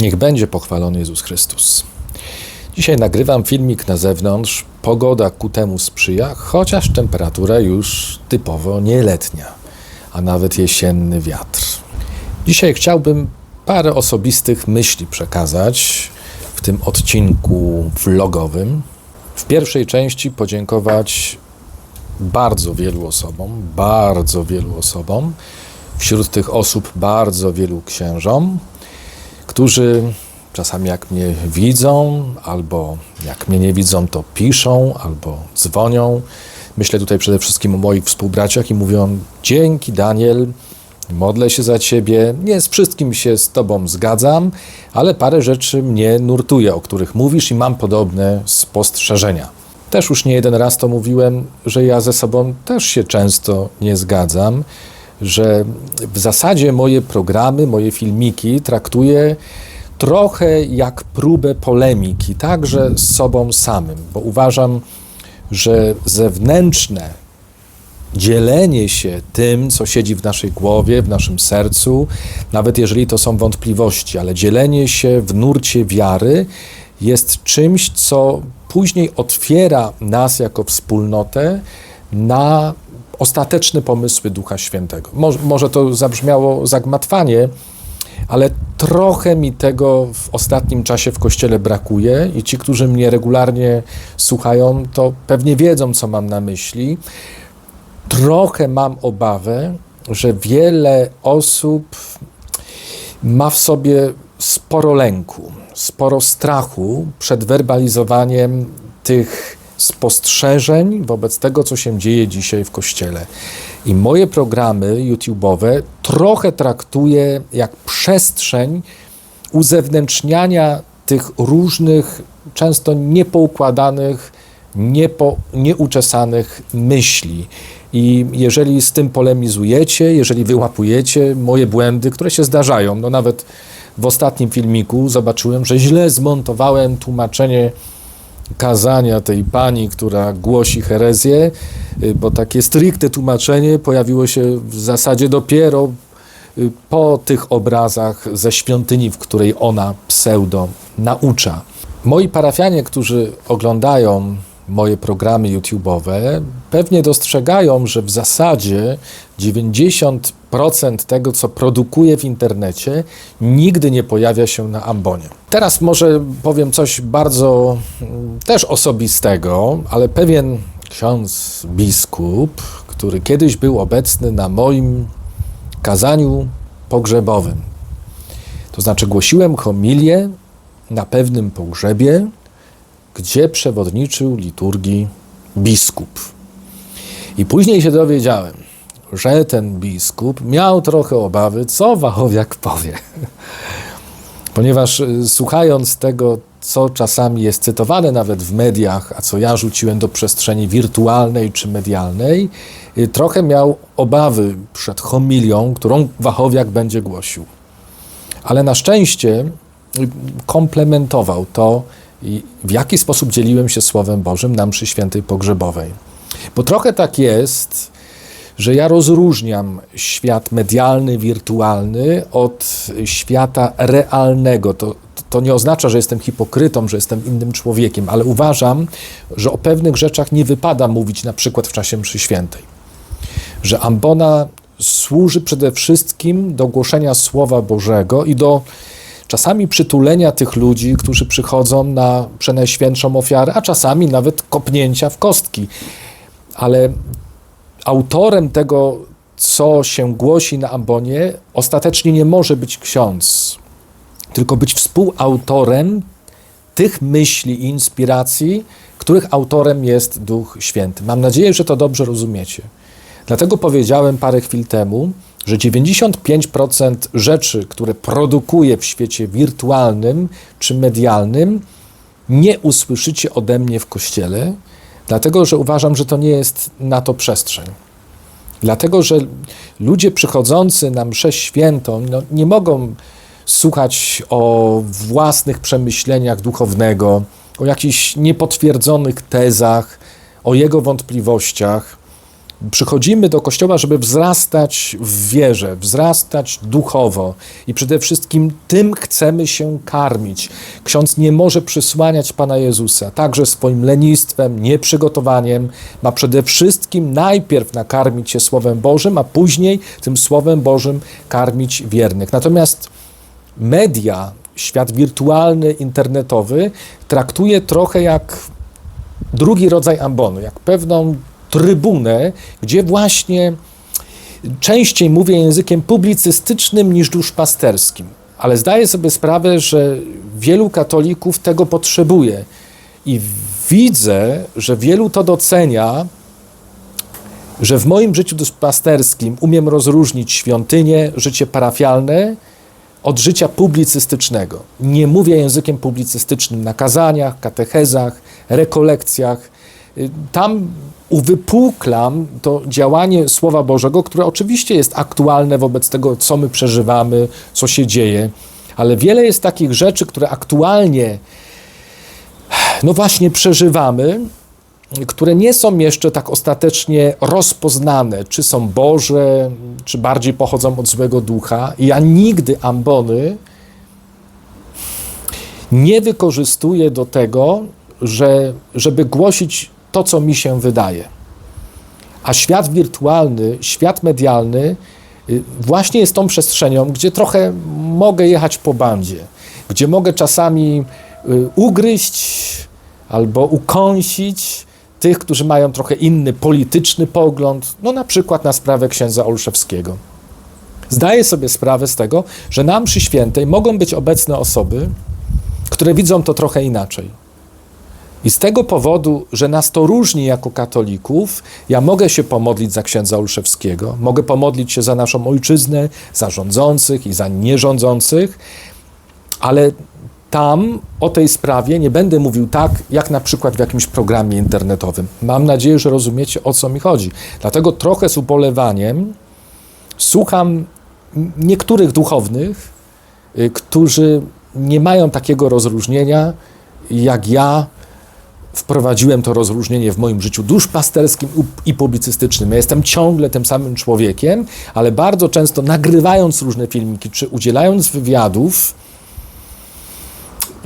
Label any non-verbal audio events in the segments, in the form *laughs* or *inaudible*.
Niech będzie pochwalony Jezus Chrystus. Dzisiaj nagrywam filmik na zewnątrz. Pogoda ku temu sprzyja, chociaż temperatura już typowo nieletnia, a nawet jesienny wiatr. Dzisiaj chciałbym parę osobistych myśli przekazać w tym odcinku vlogowym. W pierwszej części podziękować bardzo wielu osobom, bardzo wielu osobom. Wśród tych osób bardzo wielu księżom, którzy czasami jak mnie widzą, albo jak mnie nie widzą, to piszą, albo dzwonią. Myślę tutaj przede wszystkim o moich współbraciach i mówią: Dzięki, Daniel, modlę się za ciebie. Nie z wszystkim się z tobą zgadzam, ale parę rzeczy mnie nurtuje, o których mówisz, i mam podobne spostrzeżenia. Też już nie jeden raz to mówiłem, że ja ze sobą też się często nie zgadzam, że w zasadzie moje programy, moje filmiki traktuję trochę jak próbę polemiki, także z sobą samym, bo uważam, że zewnętrzne dzielenie się tym, co siedzi w naszej głowie, w naszym sercu, nawet jeżeli to są wątpliwości, ale dzielenie się w nurcie wiary jest czymś, co później otwiera nas jako wspólnotę na ostateczne pomysły Ducha Świętego. Może, może to zabrzmiało zagmatwanie, ale trochę mi tego w ostatnim czasie w kościele brakuje i ci, którzy mnie regularnie słuchają, to pewnie wiedzą, co mam na myśli. Trochę mam obawę, że wiele osób ma w sobie sporo lęku, sporo strachu przed werbalizowaniem tych spostrzeżeń wobec tego, co się dzieje dzisiaj w kościele. I moje programy YouTube'owe trochę traktuję jak przestrzeń uzewnętrzniania tych różnych, często niepoukładanych, niepo, nieuczesanych myśli. I jeżeli z tym polemizujecie, jeżeli wyłapujecie moje błędy, które się zdarzają, no nawet w ostatnim filmiku zobaczyłem, że źle zmontowałem tłumaczenie kazania tej pani, która głosi herezję, y, bo takie stricte tłumaczenie pojawiło się w zasadzie dopiero y, po tych obrazach ze świątyni, w której ona pseudo naucza. Moi parafianie, którzy oglądają moje programy YouTube'owe, pewnie dostrzegają, że w zasadzie 90% tego, co produkuję w internecie, nigdy nie pojawia się na ambonie. Teraz może powiem coś bardzo mm, też osobistego, ale pewien ksiądz biskup, który kiedyś był obecny na moim kazaniu pogrzebowym. To znaczy głosiłem homilię na pewnym pogrzebie, gdzie przewodniczył liturgii biskup. I później się dowiedziałem, że ten biskup miał trochę obawy, co Wachowiak powie. Ponieważ y, słuchając tego, co czasami jest cytowane nawet w mediach, a co ja rzuciłem do przestrzeni wirtualnej czy medialnej, y, trochę miał obawy przed homilią, którą Wachowiak będzie głosił. Ale na szczęście y, komplementował to w jaki sposób dzieliłem się Słowem Bożym na mszy świętej pogrzebowej. Bo trochę tak jest, że ja rozróżniam świat medialny, wirtualny od świata realnego. To, to nie oznacza, że jestem hipokrytą, że jestem innym człowiekiem, ale uważam, że o pewnych rzeczach nie wypada mówić na przykład w czasie mszy świętej. Że ambona służy przede wszystkim do głoszenia Słowa Bożego i do czasami przytulenia tych ludzi, którzy przychodzą na przenajświętszą ofiarę, a czasami nawet kopnięcia w kostki. Ale autorem tego, co się głosi na ambonie, ostatecznie nie może być ksiądz, tylko być współautorem tych myśli i inspiracji, których autorem jest Duch Święty. Mam nadzieję, że to dobrze rozumiecie. Dlatego powiedziałem parę chwil temu, że 95% rzeczy, które produkuję w świecie wirtualnym czy medialnym, nie usłyszycie ode mnie w kościele, dlatego że uważam, że to nie jest na to przestrzeń. Dlatego, że ludzie przychodzący na mszę świętą no, nie mogą słuchać o własnych przemyśleniach duchownego, o jakichś niepotwierdzonych tezach, o jego wątpliwościach, Przychodzimy do kościoła, żeby wzrastać w wierze, wzrastać duchowo i przede wszystkim tym chcemy się karmić. Ksiądz nie może przysłaniać Pana Jezusa, także swoim lenistwem, nieprzygotowaniem. Ma przede wszystkim najpierw nakarmić się Słowem Bożym, a później tym Słowem Bożym karmić wiernych. Natomiast media, świat wirtualny, internetowy traktuje trochę jak drugi rodzaj ambonu, jak pewną trybunę, gdzie właśnie częściej mówię językiem publicystycznym niż duszpasterskim. Ale zdaję sobie sprawę, że wielu katolików tego potrzebuje. I widzę, że wielu to docenia, że w moim życiu duszpasterskim umiem rozróżnić świątynię, życie parafialne od życia publicystycznego. Nie mówię językiem publicystycznym na kazaniach, katechezach, rekolekcjach. Tam uwypuklam to działanie Słowa Bożego, które oczywiście jest aktualne wobec tego, co my przeżywamy, co się dzieje, ale wiele jest takich rzeczy, które aktualnie, no właśnie, przeżywamy, które nie są jeszcze tak ostatecznie rozpoznane, czy są Boże, czy bardziej pochodzą od złego ducha. Ja nigdy ambony nie wykorzystuję do tego, że, żeby głosić to, co mi się wydaje. A świat wirtualny, świat medialny y, właśnie jest tą przestrzenią, gdzie trochę mogę jechać po bandzie, gdzie mogę czasami y, ugryźć albo ukąsić tych, którzy mają trochę inny polityczny pogląd, no na przykład na sprawę księdza Olszewskiego. Zdaję sobie sprawę z tego, że na mszy świętej mogą być obecne osoby, które widzą to trochę inaczej. I z tego powodu, że nas to różni jako katolików, ja mogę się pomodlić za księdza Olszewskiego, mogę pomodlić się za naszą ojczyznę, za rządzących i za nierządzących, ale tam o tej sprawie nie będę mówił tak, jak na przykład w jakimś programie internetowym. Mam nadzieję, że rozumiecie, o co mi chodzi. Dlatego trochę z ubolewaniem słucham niektórych duchownych, y, którzy nie mają takiego rozróżnienia, jak ja wprowadziłem to rozróżnienie w moim życiu duszpasterskim i publicystycznym. Ja jestem ciągle tym samym człowiekiem, ale bardzo często nagrywając różne filmiki czy udzielając wywiadów,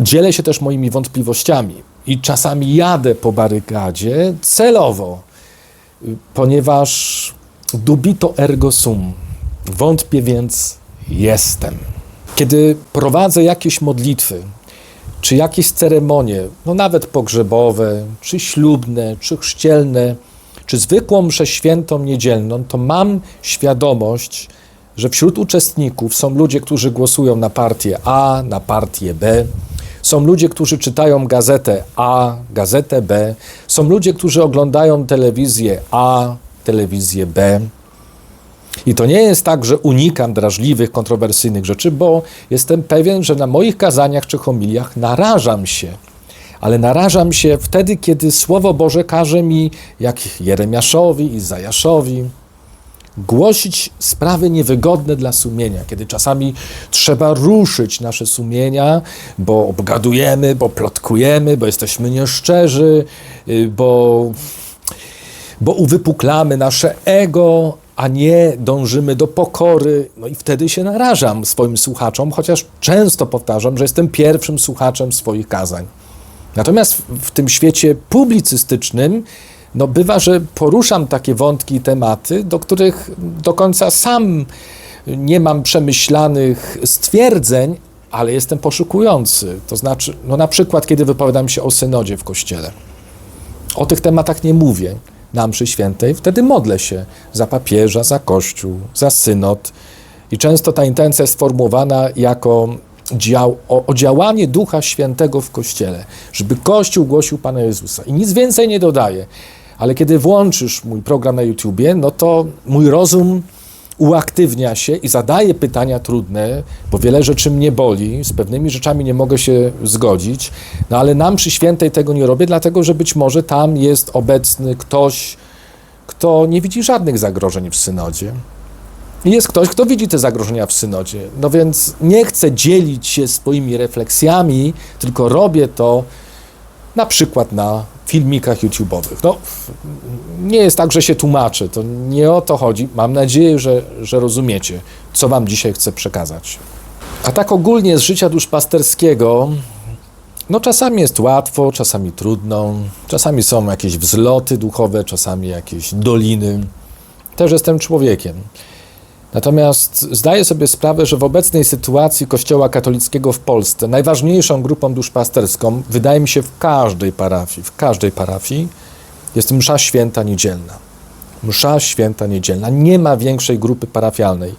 dzielę się też moimi wątpliwościami i czasami jadę po barykadzie celowo, ponieważ dubito ergo sum. Wątpię więc jestem. Kiedy prowadzę jakieś modlitwy, czy jakieś ceremonie, no nawet pogrzebowe, czy ślubne, czy chrzcielne, czy zwykłą mszę świętą niedzielną, to mam świadomość, że wśród uczestników są ludzie, którzy głosują na partię A, na partię B, są ludzie, którzy czytają gazetę A, gazetę B, są ludzie, którzy oglądają telewizję A, telewizję B. I to nie jest tak, że unikam drażliwych, kontrowersyjnych rzeczy, bo jestem pewien, że na moich kazaniach czy homiliach narażam się. Ale narażam się wtedy, kiedy Słowo Boże każe mi, jak Jeremiaszowi, Izajaszowi, głosić sprawy niewygodne dla sumienia, kiedy czasami trzeba ruszyć nasze sumienia, bo obgadujemy, bo plotkujemy, bo jesteśmy nieszczerzy, y, bo, bo uwypuklamy nasze ego, a nie dążymy do pokory. No i wtedy się narażam swoim słuchaczom, chociaż często powtarzam, że jestem pierwszym słuchaczem swoich kazań. Natomiast w, w tym świecie publicystycznym no bywa, że poruszam takie wątki i tematy, do których do końca sam nie mam przemyślanych stwierdzeń, ale jestem poszukujący. To znaczy, no na przykład, kiedy wypowiadam się o synodzie w kościele. O tych tematach nie mówię na mszy świętej, wtedy modlę się za papieża, za kościół, za synod. I często ta intencja jest sformułowana jako dział, o, o działanie Ducha Świętego w Kościele, żeby Kościół głosił Pana Jezusa. I nic więcej nie dodaję. Ale kiedy włączysz mój program na YouTubie, no to mój rozum uaktywnia się i zadaje pytania trudne, bo wiele rzeczy mnie boli, z pewnymi rzeczami nie mogę się zgodzić, no ale nam przy świętej tego nie robię, dlatego że być może tam jest obecny ktoś, kto nie widzi żadnych zagrożeń w synodzie. Jest ktoś, kto widzi te zagrożenia w synodzie. No więc nie chcę dzielić się swoimi refleksjami, tylko robię to na przykład na filmikach YouTube'owych. No, nie jest tak, że się tłumaczę, to nie o to chodzi. Mam nadzieję, że, że rozumiecie, co Wam dzisiaj chcę przekazać. A tak ogólnie z życia duszpasterskiego, no czasami jest łatwo, czasami trudno, czasami są jakieś wzloty duchowe, czasami jakieś doliny. Też jestem człowiekiem. Natomiast zdaję sobie sprawę, że w obecnej sytuacji Kościoła katolickiego w Polsce najważniejszą grupą duszpasterską, wydaje mi się w każdej parafii, w każdej parafii jest msza święta niedzielna. Msza święta niedzielna. Nie ma większej grupy parafialnej.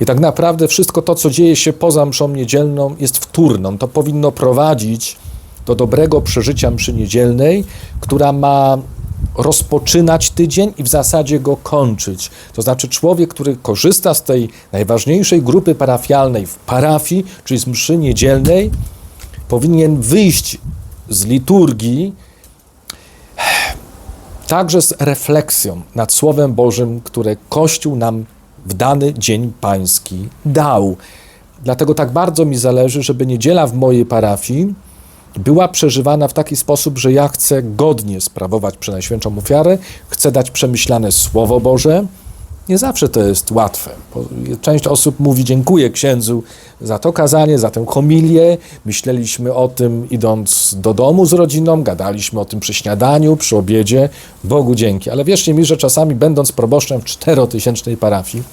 I tak naprawdę wszystko to, co dzieje się poza mszą niedzielną, jest wtórną. To powinno prowadzić do dobrego przeżycia mszy niedzielnej, która ma rozpoczynać tydzień i w zasadzie go kończyć. To znaczy człowiek, który korzysta z tej najważniejszej grupy parafialnej w parafii, czyli z mszy niedzielnej, powinien wyjść z liturgii także z refleksją nad Słowem Bożym, które Kościół nam w dany dzień pański dał. Dlatego tak bardzo mi zależy, żeby niedziela w mojej parafii była przeżywana w taki sposób, że ja chcę godnie sprawować Przenajświętszą ofiarę, chcę dać przemyślane Słowo Boże. Nie zawsze to jest łatwe. Część osób mówi dziękuję księdzu za to kazanie, za tę homilię. Myśleliśmy o tym idąc do domu z rodziną, gadaliśmy o tym przy śniadaniu, przy obiedzie. Bogu dzięki. Ale wierzcie mi, że czasami będąc proboszczem w czterotysięcznej parafii,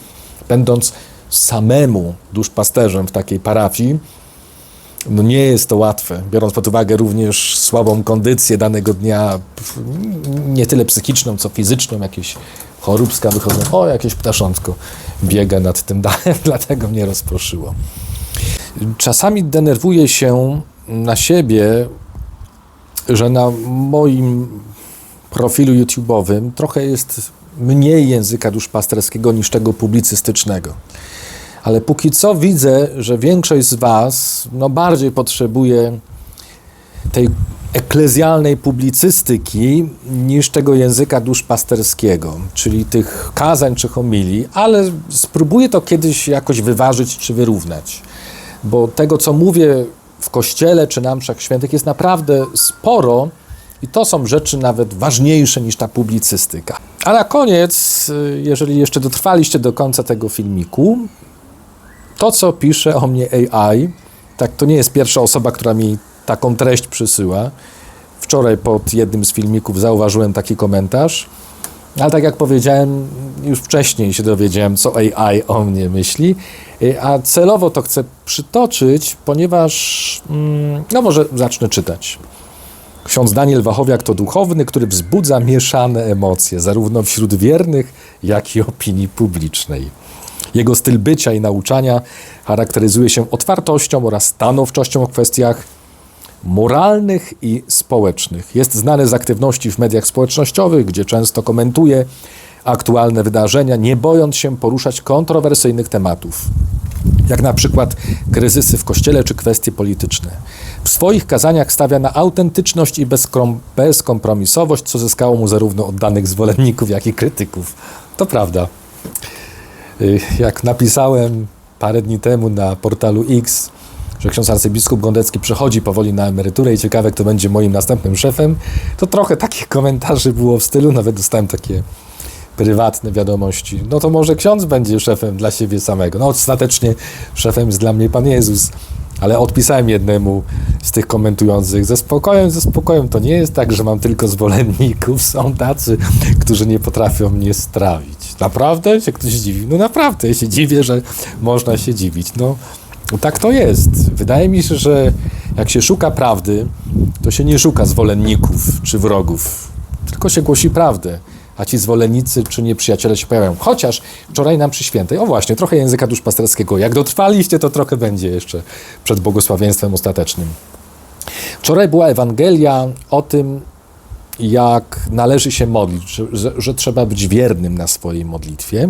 będąc samemu duszpasterzem w takiej parafii, no nie jest to łatwe, biorąc pod uwagę również słabą kondycję danego dnia, nie tyle psychiczną, co fizyczną, jakieś choróbska wychodzą, o, jakieś ptaszątko biega nad tym dachem, *laughs* dlatego mnie rozproszyło. Czasami denerwuję się na siebie, że na moim profilu YouTube'owym trochę jest mniej języka duszpasterskiego niż tego publicystycznego. Ale póki co widzę, że większość z Was no, bardziej potrzebuje tej eklezjalnej publicystyki niż tego języka duszpasterskiego, czyli tych kazań czy homilii, ale spróbuję to kiedyś jakoś wyważyć czy wyrównać, bo tego, co mówię w kościele czy na mszach świętych jest naprawdę sporo i to są rzeczy nawet ważniejsze niż ta publicystyka. A na koniec, jeżeli jeszcze dotrwaliście do końca tego filmiku, to, co pisze o mnie AI, tak, to nie jest pierwsza osoba, która mi taką treść przysyła. Wczoraj pod jednym z filmików zauważyłem taki komentarz, ale tak jak powiedziałem, już wcześniej się dowiedziałem, co AI o mnie myśli, a celowo to chcę przytoczyć, ponieważ, mm, no może zacznę czytać. Ksiądz Daniel Wachowiak to duchowny, który wzbudza mieszane emocje, zarówno wśród wiernych, jak i opinii publicznej. Jego styl bycia i nauczania charakteryzuje się otwartością oraz stanowczością w kwestiach moralnych i społecznych. Jest znany z aktywności w mediach społecznościowych, gdzie często komentuje aktualne wydarzenia, nie bojąc się poruszać kontrowersyjnych tematów, jak na przykład kryzysy w kościele czy kwestie polityczne. W swoich kazaniach stawia na autentyczność i bezkompromisowość, co zyskało mu zarówno oddanych zwolenników, jak i krytyków. To prawda. Y, jak napisałem parę dni temu na portalu X, że ksiądz arcybiskup Gondecki przechodzi powoli na emeryturę i ciekawe, kto będzie moim następnym szefem, to trochę takich komentarzy było w stylu, nawet dostałem takie prywatne wiadomości. No to może ksiądz będzie szefem dla siebie samego. No ostatecznie szefem jest dla mnie Pan Jezus. Ale odpisałem jednemu z tych komentujących ze spokojem, ze spokojem. To nie jest tak, że mam tylko zwolenników. Są tacy, którzy nie potrafią mnie strawić. Naprawdę się ktoś dziwi? No naprawdę, ja się dziwię, że można się dziwić. No, tak to jest. Wydaje mi się, że jak się szuka prawdy, to się nie szuka zwolenników czy wrogów, tylko się głosi prawdę a ci zwolennicy czy nieprzyjaciele się pojawiają. Chociaż wczoraj nam przy świętej, o właśnie, trochę języka duszpasterskiego. Jak dotrwaliście, to trochę będzie jeszcze przed błogosławieństwem ostatecznym. Wczoraj była Ewangelia o tym, jak należy się modlić, że, że, trzeba być wiernym na swojej modlitwie.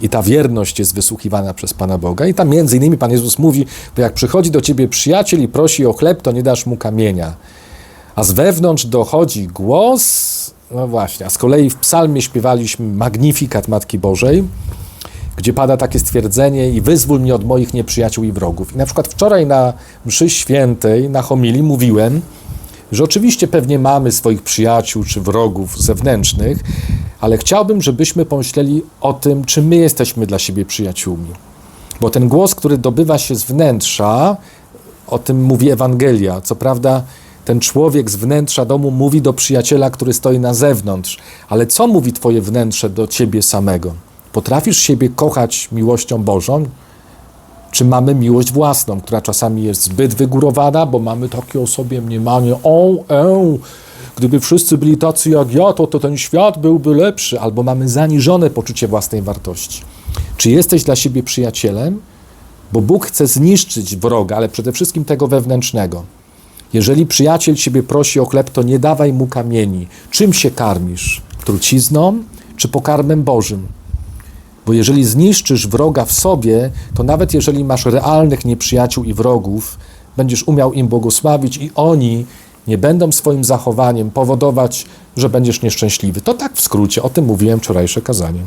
I ta wierność jest wysłuchiwana przez Pana Boga. I tam między innymi Pan Jezus mówi, bo jak przychodzi do ciebie przyjaciel i prosi o chleb, to nie dasz mu kamienia. A z wewnątrz dochodzi głos, no właśnie, a z kolei w psalmie śpiewaliśmy Magnifikat Matki Bożej, gdzie pada takie stwierdzenie i wyzwól mnie od moich nieprzyjaciół i wrogów. I na przykład wczoraj na mszy świętej, na homilii mówiłem, że oczywiście pewnie mamy swoich przyjaciół czy wrogów zewnętrznych, ale chciałbym, żebyśmy pomyśleli o tym, czy my jesteśmy dla siebie przyjaciółmi. Bo ten głos, który dobywa się z wnętrza, o tym mówi Ewangelia. Co prawda, ten człowiek z wnętrza domu mówi do przyjaciela, który stoi na zewnątrz, ale co mówi Twoje wnętrze do ciebie samego? Potrafisz siebie kochać miłością Bożą? Czy mamy miłość własną, która czasami jest zbyt wygórowana, bo mamy takie o sobie mniemanie, o, e, gdyby wszyscy byli tacy jak ja, to, to ten świat byłby lepszy, albo mamy zaniżone poczucie własnej wartości. Czy jesteś dla siebie przyjacielem? Bo Bóg chce zniszczyć wroga, ale przede wszystkim tego wewnętrznego. Jeżeli przyjaciel ciebie prosi o chleb, to nie dawaj mu kamieni. Czym się karmisz? Trucizną czy pokarmem Bożym? Bo jeżeli zniszczysz wroga w sobie, to nawet jeżeli masz realnych nieprzyjaciół i wrogów, będziesz umiał im błogosławić i oni nie będą swoim zachowaniem powodować, że będziesz nieszczęśliwy. To tak w skrócie, o tym mówiłem wczorajsze kazanie.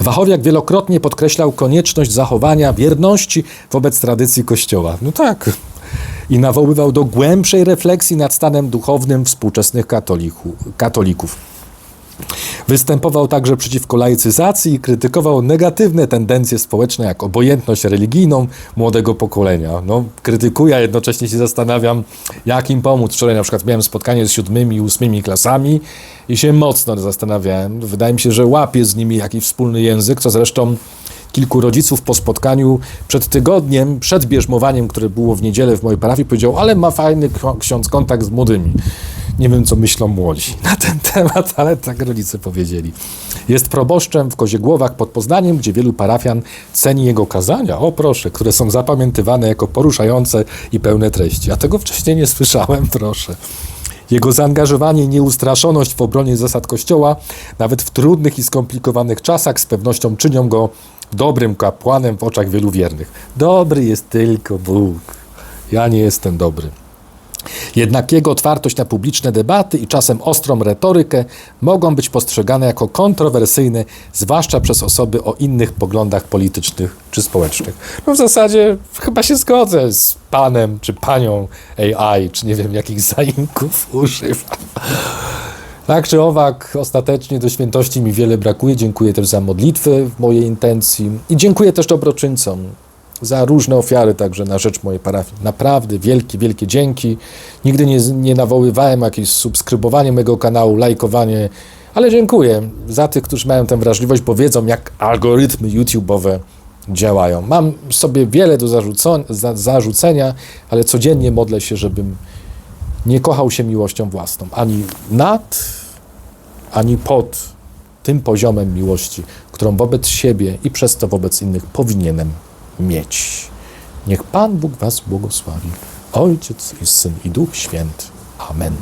Wachowiak wielokrotnie podkreślał konieczność zachowania wierności wobec tradycji Kościoła. No tak. I nawoływał do głębszej refleksji nad stanem duchownym współczesnych katolików. Występował także przeciwko laicyzacji i krytykował negatywne tendencje społeczne, jak obojętność religijną młodego pokolenia. No, krytykuję, a jednocześnie się zastanawiam, jak im pomóc. Wczoraj na przykład miałem spotkanie z siódmymi i ósmymi klasami i się mocno zastanawiałem. Wydaje mi się, że łapię z nimi jakiś wspólny język, co zresztą kilku rodziców po spotkaniu przed tygodniem, przed bierzmowaniem, które było w niedzielę w mojej parafii, powiedział, ale ma fajny ksiądz kontakt z młodymi. Nie wiem, co myślą młodzi *laughs* na ten temat, ale tak rodzice powiedzieli. Jest proboszczem w Koziegłowach pod Poznaniem, gdzie wielu parafian ceni jego kazania, o proszę, które są zapamiętywane jako poruszające i pełne treści. A tego wcześniej nie słyszałem, *laughs* proszę. Jego zaangażowanie i nieustraszoność w obronie zasad Kościoła, nawet w trudnych i skomplikowanych czasach, z pewnością czynią go dobrym kapłanem w oczach wielu wiernych. Dobry jest tylko Bóg. Ja nie jestem dobry. Jednak jego otwartość na publiczne debaty i czasem ostrą retorykę mogą być postrzegane jako kontrowersyjne, zwłaszcza przez osoby o innych poglądach politycznych czy społecznych. No w zasadzie chyba się zgodzę z panem czy panią AI, czy nie wiem jakich zaimków używa. Tak czy owak, ostatecznie do świętości mi wiele brakuje. Dziękuję też za modlitwy w mojej intencji i dziękuję też dobroczyńcom za różne ofiary także na rzecz mojej parafii. Naprawdę wielkie, wielkie dzięki. Nigdy nie, nie nawoływałem jakieś subskrybowanie mego kanału, lajkowanie, ale dziękuję za tych, którzy mają tę wrażliwość, bo wiedzą, jak algorytmy YouTube'owe działają. Mam sobie wiele do za, zarzucenia, ale codziennie modlę się, żebym nie kochał się miłością własną, ani nad, ani pod tym poziomem miłości, którą wobec siebie i przez to wobec innych powinienem mieć. Niech Pan Bóg Was błogosławi, Ojciec i Syn i Duch Święty. Amen.